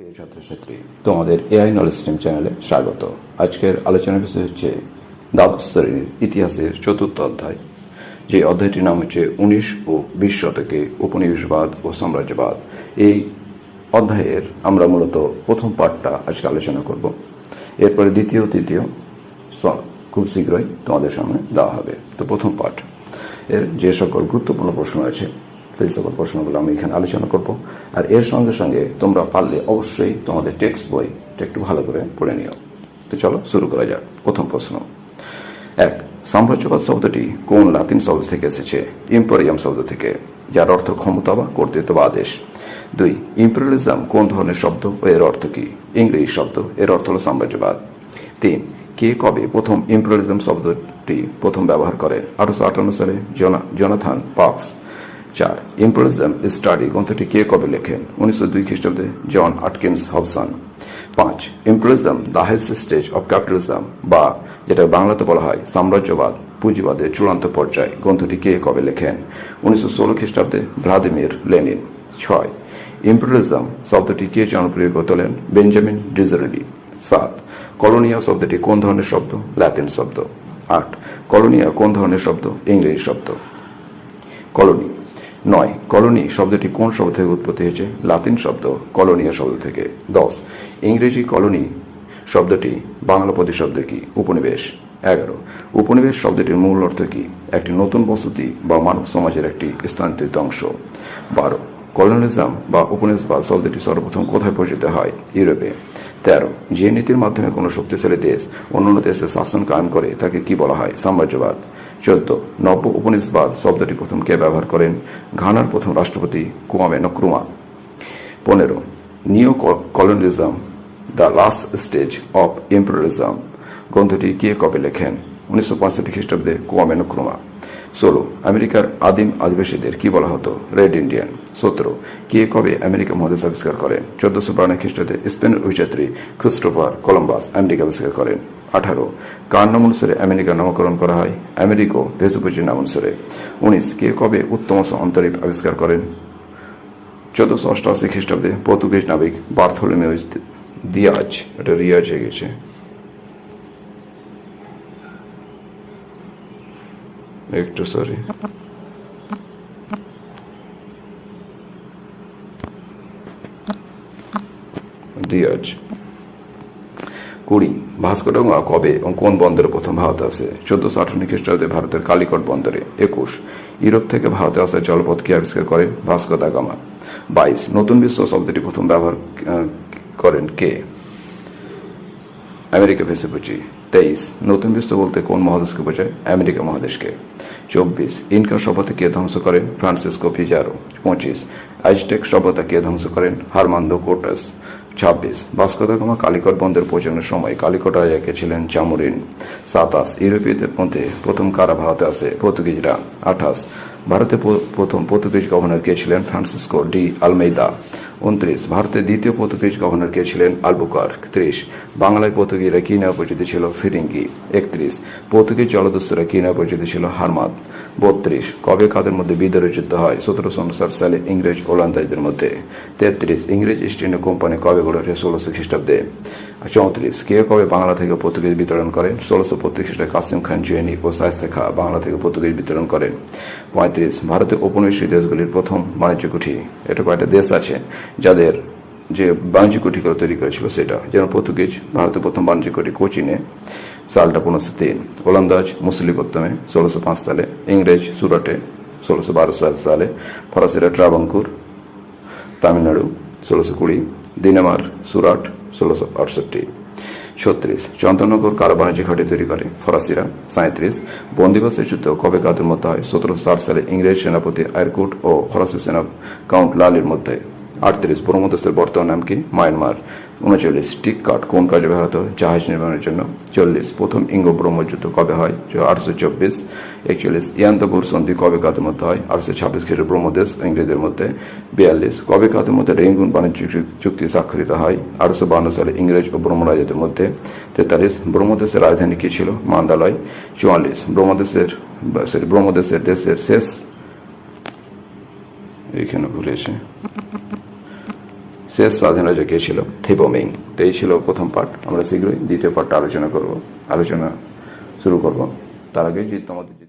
প্রিয় ছাত্রছাত্রী, তোমাদের এআই নলেজ স্ট্রিম চ্যানেলে স্বাগত। আজকের আলোচনার বিষয় হচ্ছে দ্বাদশ শ্রেণির ইতিহাসের চতুর্থ অধ্যায়। যে অধ্যায়টির নাম হচ্ছে উনিশ ও বিশ শতকে উপনিবেশবাদ ও সাম্রাজ্যবাদ। এই অধ্যায়ের আমরা মূলত প্রথম পার্টটা আজকে আলোচনা করব। এরপরে দ্বিতীয়, তৃতীয় খুব শীঘ্রই তোমাদের সামনে দেওয়া হবে। তো প্রথম পার্ট এর যে সকল গুরুত্বপূর্ণ প্রশ্ন আছে সকল প্রশ্নগুলো আমি এখানে আলোচনা করব। আর এর সঙ্গে সঙ্গে তোমরা পারলে অবশ্যই তোমাদের টেক্সট বইটা একটু ভালো করে পড়ে নিও। তো চলো শুরু করা যাক প্রথম প্রশ্ন। এক, সাম্রাজ্যবাদ শব্দটি কোন লাতিন শব্দ থেকে এসেছে? ইম্পোরিয়াম শব্দ থেকে, যার অর্থ ক্ষমতা বা কর্তৃত্ব বা আদেশ। দুই, ইম্পেরিয়ালিজম কোন ধরনের শব্দ ও এর অর্থ কি? ইংরেজি শব্দ, এর অর্থ হল সাম্রাজ্যবাদ। তিন, কে কবে প্রথম ইম্পেরিয়ালিজম শব্দটি প্রথম ব্যবহার করেন আঠারোশো আটান্ন সালে জোনা- জোনাথন পার্কস চার। ইম্পেরিয়ালিজম স্টাডি, গ্রন্থটি কে কবে লেখেন? উনিশশো দুই খ্রিস্টাব্দে জন আটকিন্স হবসন। পাঁচ imperialism the highest stage of capitalism বা যেটা বাংলাতে বলা হয়, সাম্রাজ্যবাদ, পুঁজিবাদের চূড়ান্ত পর্যায়। গ্রন্থটি কে কবে লেখেন? উনিশশো ষোলো খ্রিস্টাব্দে ভ্লাদিমির লেনিন। ছয় ইম্পেরিয়ালিজম শব্দটি কে জনপ্রিয় করে তোলেন? Benjamin Disraeli. সাত, কলোনিয়া শব্দটি কোন ধরনের শব্দ? ল্যাতিন শব্দ। আট, কলোনিয়া কোন ধরনের শব্দ? ইংরেজি শব্দ। কলোনি। নয়, কলোনি শব্দটি কোন শব্দ থেকে উৎপত্তি হয়েছে? লাতিন শব্দ, কলোনিয়া শব্দ থেকে। দশ, ইংরেজি কলোনি শব্দটি বাংলা প্রতিশব্দ কি? উপনিবেশ। এগারো, উপনিবেশ শব্দটির মূল অর্থ কি? একটি নতুন বসতি বা মানব সমাজের একটি স্থানান্তরিত অংশ। বারো, কলোনিজম বা উপনিবেশবাদ শব্দটি সর্বপ্রথম কোথায় পরিচিত হয়? ইউরোপে। তেরো, যে নীতির মাধ্যমে কোনো শক্তিশালী দেশ অন্যান্য দেশে শাসন কায়েম করে, তাকে কি বলা হয়? সাম্রাজ্যবাদ। চোদ্দ, নব্য উপনিষবাদ শব্দটি প্রথম কে ব্যবহার করেন? ঘানার প্রথম রাষ্ট্রপতি কুয়ামে নক্রুমা। পনেরো, neo colonialism the last stage of imperialism গ্রন্থটি কে কবে লেখেন? উনিশশো পঁয়ষট্টি খ্রিস্টাব্দে কুয়ামে নক্রুমা। ষোলো আমেরিকার আদিম আদিবাসীদের কি বলা হতো? Red Indian. সতেরো, কে কবে আমেরিকা মহাদেশ আবিষ্কার করেন চোদ্দশো বান্ন খ্রিস্টাব্দে স্পেনের অভিযাত্রী ক্রিস্টোফার কলম্বাস আমেরিকা আবিষ্কার করেন। আঠারো, কার নাম অনুসারে আমেরিকার নামকরণ করা হয়? আমেরিকো ভেসুপুজির নাম অনুসারে। উনিশ, কে কবে উত্তম অন্তরীপ আবিষ্কার করেন? চোদ্দশো অষ্টআশি খ্রিস্টাব্দে পর্তুগিজ নাবিক বার্থোলোমিউস দিয়াজ, এটা রিয়াজ হয়ে গেছে। একটু সরি কুড়ি ভাস্করডাঙ্গা কবে এবং কোন বন্দরে প্রথম ভারতে আসে চোদ্দশো আঠান্ন খ্রিস্টাব্দে ভারতের কালিকট বন্দরে। একুশ, ইউরোপ থেকে ভারতে আসা জলপথ কে আবিষ্কার করেন ভাস্কো দা গামা? বাইশ, নতুন বিশ্ব শব্দটি প্রথম ব্যবহার করেন কে? আমেরিকা ভেসেপুচি তেইশ, নতুন বিশ্ব বলতে কোন মহাদেশকে বোঝায়? আমেরিকা মহাদেশকে। চব্বিশ ইনকা সভ্যতা কে ধ্বংস করেন? ফ্রান্সিসকো পিজারো পঁচিশ, আইজটেক সভ্যতা কে ধ্বংস করেন? Hernando Cortes. ছাব্বিশ ভাস্কোদাগামা কালিকট বন্দর পৌঁছানোর সময় কালিকট রাজাকে ছিলেন চামুরিন। সাতাশ, ইউরোপীয়দের মধ্যে প্রথম কারা ভারতে আসে পর্তুগিজরা। আঠাশ, ভারতে প্রথম পর্তুগিজ গভর্নর কে ছিলেন ফ্রান্সিসকো ডি আলমেইদা। উনত্রিশ, ভারতের দ্বিতীয় পর্তুগিজ গভর্নর কে ছিলেন আলবুকার, ত্রিশ, বাংলায় পর্তুগিজরা কি নেওয়া পরিচিত ছিল ফিরিঙ্গি, একত্রিশ, পর্তুগিজ জলদস্যুরা কি নেওয়া পরিচিত ছিল হারমাদ, বত্রিশ, কবে কাদের মধ্যে বিদ্রোহ যুদ্ধ হয় সতেরোশো উনষাট সালে ইংরেজ ওলান্দাজদের মধ্যে, তেত্রিশ, ইংরেজ ইস্ট ইন্ডিয়া কোম্পানি কবে গড়ে ওঠে ষোলোশো খ্রিস্টাব্দে চৌত্রিশ। কে কবে বাংলা থেকে পর্তুগিজ বিতরণ করেন? ষোলোশো পঁয়ত্রিশ খ্রিস্টাব্দে কাসিম খান জুয়েনি ও সাইস্তে খা বাংলা থেকে পর্তুগিজ বিতরণ করেন। পঁয়ত্রিশ ভারতের উপনিবেশিক দেশগুলির প্রথম বাণিজ্য কুঠি। এটা কয়েকটা দেশ আছে যাদের যে বাণিজ্য কুঠিগুলো তৈরি করেছিল সেটা। যেমন পর্তুগিজ, ভারতের প্রথম বাণিজ্য কুঠি কোচিনে। সালটা পনেরোশো তিন। ওলন্দাজ মুসলিকোত্তমে ষোলোশো পাঁচ সালে। ইংরেজ, সুরাটে, ষোলোশো বারো সালে ফরাসিরা ট্রাভাঙ্কুর, তামিলনাড়ু, ষোলোশো কুড়ি। দিনামার সুরাট ষোলোশো আটষট্টি। ছত্রিশ চন্দ্রনগর কারা বাণিজ্য ঘাটি তৈরি করে। ফরাসিরা সাঁত্রিশ বন্দিবাসের যুদ্ধ কবে কাদের মধ্যে হয়? সতেরোশো সাত সালে ইংরেজ সেনাপতি আয়ারকুট ও ফরাসি সেনা কাউন্ট লালের মধ্যে। আটত্রিশ ব্রহ্মদেশের বর্তমান নাম কি? মায়ানমার। উনচল্লিশ টিক কাট কোন কাজে ব্যবহৃত? জাহাজ নির্মাণের জন্য। চল্লিশ প্রথম ইঙ্গ ব্রহ্মযুদ্ধ কবে হয়? আটশো চব্বিশ। একচল্লিশ ইয়ান্তপুর সন্ধি কবে কাদের মধ্যে হয়? আটশো ছাব্বিশ খ্রিস্ট ব্রহ্মদেশ ইংরেজদের মধ্যে। বিয়াল্লিশ কবে কাদের মধ্যে রেঙ্গুন বাণিজ্য চুক্তি স্বাক্ষরিত হয়? আটশো বান্ন সালে ইংরেজ ও ব্রহ্মরাজাদের মধ্যে। তেতাল্লিশ ব্রহ্মদেশের রাজধানী কি ছিল? মান্দালয়। চুয়াল্লিশ ব্রহ্মদেশের sorry, ব্রহ্মদেশের দেশের শেষ এইখানে ভুলেছে শেষ স্বাধীন রাজা কে ছিল? থেবোমিং তো এই ছিল প্রথম পার্ট আমরা শীঘ্রই দ্বিতীয় পার্টটা আলোচনা করব। আলোচনা শুরু করব। তার আগে যদি তোমাদের